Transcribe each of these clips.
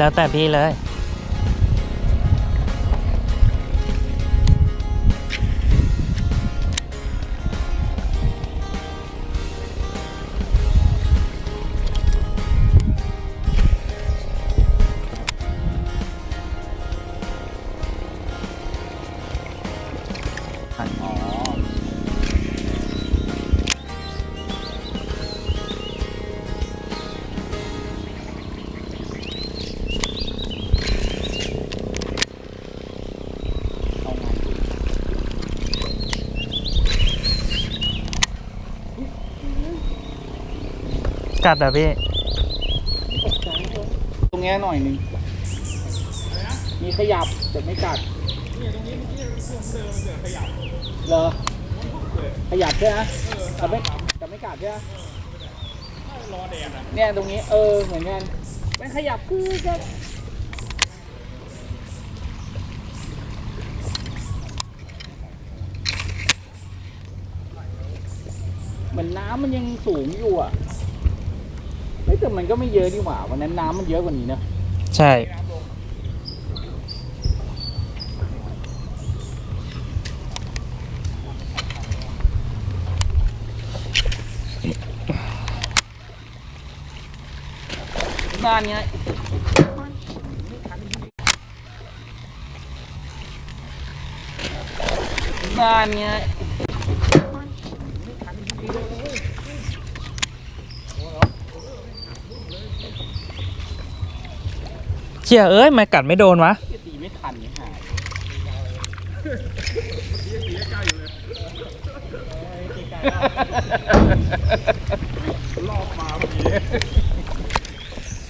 แล้วแต่พี่เลย กัดอะพี่ ตรงเนี้หน่อยหนึงมีขยับแต่ไม่กัดเหรอขยับใช่ไหมแต่ไม่แต่ไม่กัดใช่ไหมรอแดดเนี่ยตรงนี้เออเหมือนกันมันขยับคือจะเหมือนน้ำมันยังสูงอยู่อะ แต่มันก็ไม่เยอะนี่หว่าวันนั้นน้ำมันเยอะกว่านี้นะใช่ บ้านเนี้ยบ้านเนี้ย ชี่ยเอ้ยม่กัดไม่โดนวะตีไม่ทันหายรอบมาพอดี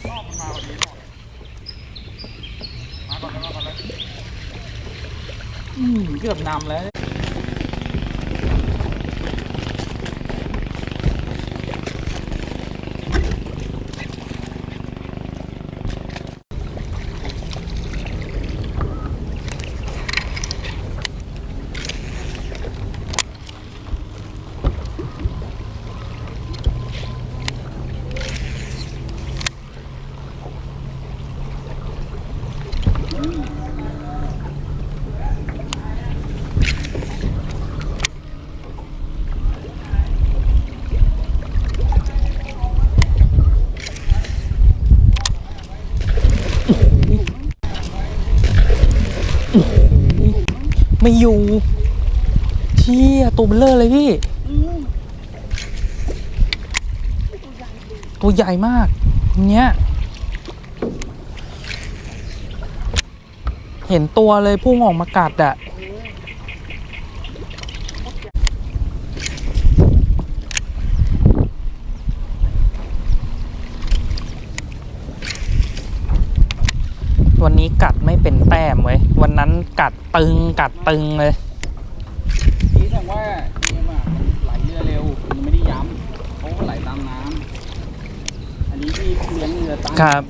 รอบมาพอดีมาก่อนมาก่อนเลยอืมเกือบนำแล้ว ไม่อยู่เชี่ยตัวเบลเลอร์เลยพี่ ตัวใหญ่มาก เนี้ย เห็นตัวเลยพุ่งออกมากัดอะ วันนี้กัดไม่เป็นแต้มเว้ย วันนั้นกัดตึงกัดตึงเลยนี่แสดงว่าเนี่ยมันไหลเรือเร็วมันไม่ได้ย้ำเขาก็ไหลตามน้ำอันนี้ที่เลี้ยงเรือตามครับ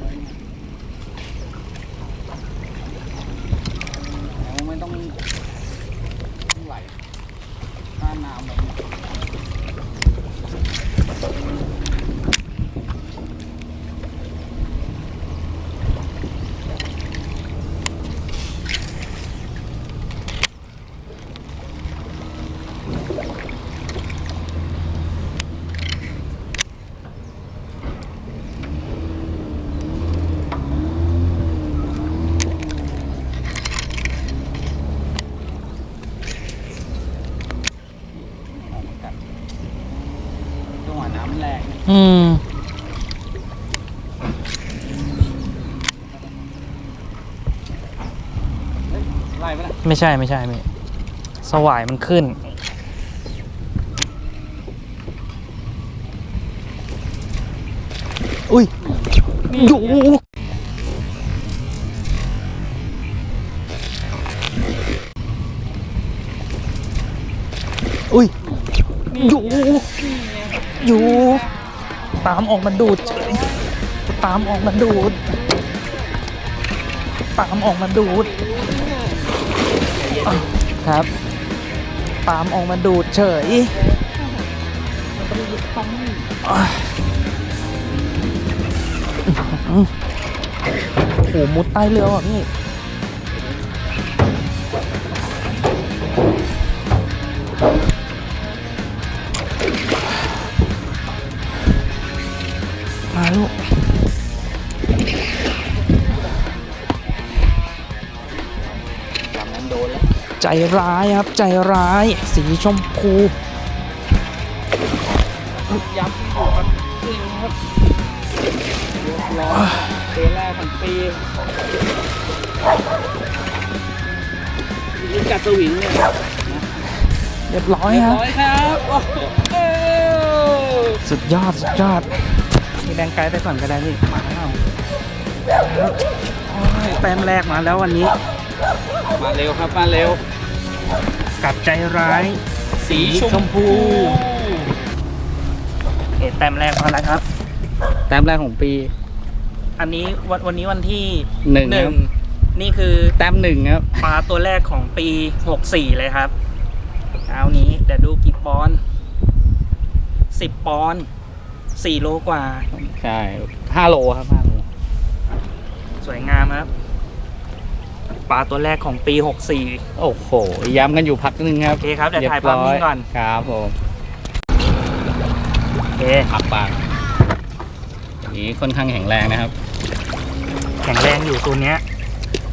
หวะน้ำมันแรงอืมเฮ้ยไล่ไปละไม่ใช่ไม่ใช่ไม่สวายมันขึ้น อุ้ยอยู่อุ้ยอยู่ อยู่ตามออกมาดูดเฉยตามออกมาดูดตามออกมาดูดครับตามออกมาดูดเฉยอะโอ้โหมุดใต้เรือว่ะพี่ ร้ายครับใจร้ายสีชมพูย้ำที่อยู่ครับจริงครับเรียบร้อยเตะแรกของปีนี่กัดสวิงเนี่ยเรียบร้อยเรียบครับร้อยครับโอ้โหเอ้ยสุดยอดสุดยอดมีแดงไกด์ไปก่อนก็ได้พี่มาแล้วโอ้ยแต้มแรกมาแล้ววันนี้ มาเร็วครับ มาเร็ว กัดใจร้าย สีชมพูเอแต้มแรกมาแล้วครับ แต้มแรกของปี อันนี้วันวันนี้วันที่หนึ่งครับนี่คือแต้มหนึ่งครับปลาตัวแรกของปี64เลยครับเอานี้เดี๋ยวดูกี่ปอนด์10ปอนด์4โลกว่า ใช่ห้าโลครับห้าโลสวยงามครับ ปลาตัวแรกของปี 64 โอ้โห ย้ำกันอยู่พักหนึ่งครับโอเคครับเดี๋ยวถ่ายภาพนิ่งก่อน ครับผมโอเคพักปากอันนี้ค่อนข้างแข็งแรงนะครับ แข็งแรงอยู่ตัวเนี้ย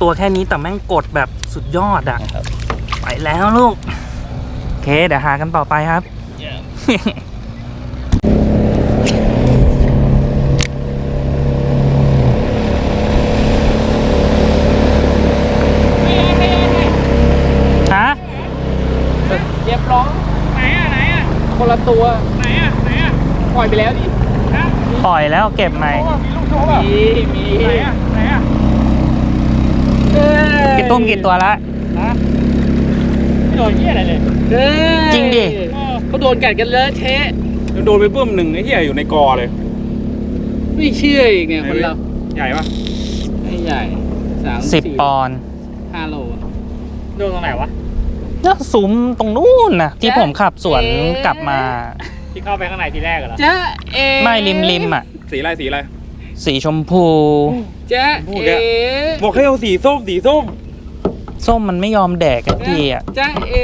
ตัวแค่นี้แต่แม่งกดแบบสุดยอดอะนะครับไปแล้วลูก โอเค เดี๋ยวหากันต่อไปครับฮะ เรียบร้อยไหนอะไหนอะ คนละตัว ไหนอะไหนอะปล่อยไปแล้วดิปล่อยแล้วเก็บใหม่มีลูกโชว์แบบมีมีไหนอะไหนอะกี่ตุ้มกี่ตัวละไม่โดนเหี้ยอะไรเลยจริงดิเขาโดนกัดกันเลอะเทะโดนไปปุ้มหนึ่งไอ้เหี้ยอยู่ในกอเลยไม่เชื่ออีกเนี่ยคนเราใหญ่ปะไม่ใหญ่สามสิบปอนด์ห้าโลโดนตรงไหนวะ ก็ซุ้มตรงนู้นนะที่ผมขับสวนกลับมา ที่เข้าไปข้างในทีแรกเหรอจ๊ะเอไม่ริมริมอะ สีอะไรสีอะไรสีชมพูจ๊ะพูดเอเนี่ยบอกให้เอาสีส้มสีส้ม ส้มมันไม่ยอมแดกกันทีอะจ๊ะเอ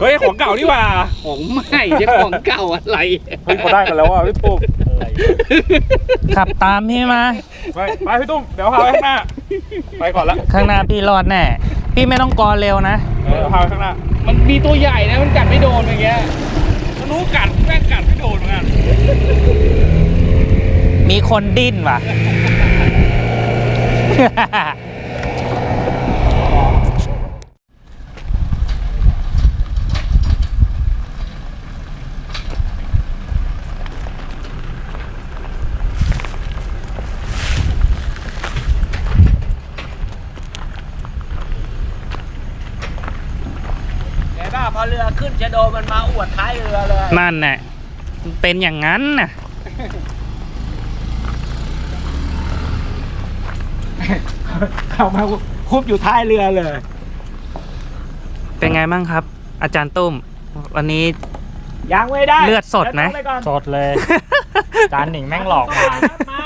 เฮ้ยของเก่านี่หว่าของใหม่จะของเก่าอะไรเฮ้ยพอได้กันแล้วอะพี่ปุ้มขับตามพี่มาไปไปพี่ตุ้มเดี๋ยวพาไปข้างหน้าไปก่อนละข้างหน้าพี่รอดแน่ พี่ไม่ต้องกรเร็วนะเออพาไปข้างหน้า มันมีตัวใหญ่นะ มันกัดไม่โดนอย่างเงี้ยมันรู้กัดแม่งกัดไม่โดนเหมือนกันมีคนดิ้นว่ะ ชะโดมันมาอวดท้ายเรือเลย นั่นแหละเป็นอย่างนั้นน่ะ เข้ามาคุบอยู่ท้ายเรือเลย เป็นไงบ้างครับ อาจารย์ตุ้ม วันนี้ ยังไม่ได้เลือดสดไหมสดเลยอาจารย์หนิงแม่งหลอกมา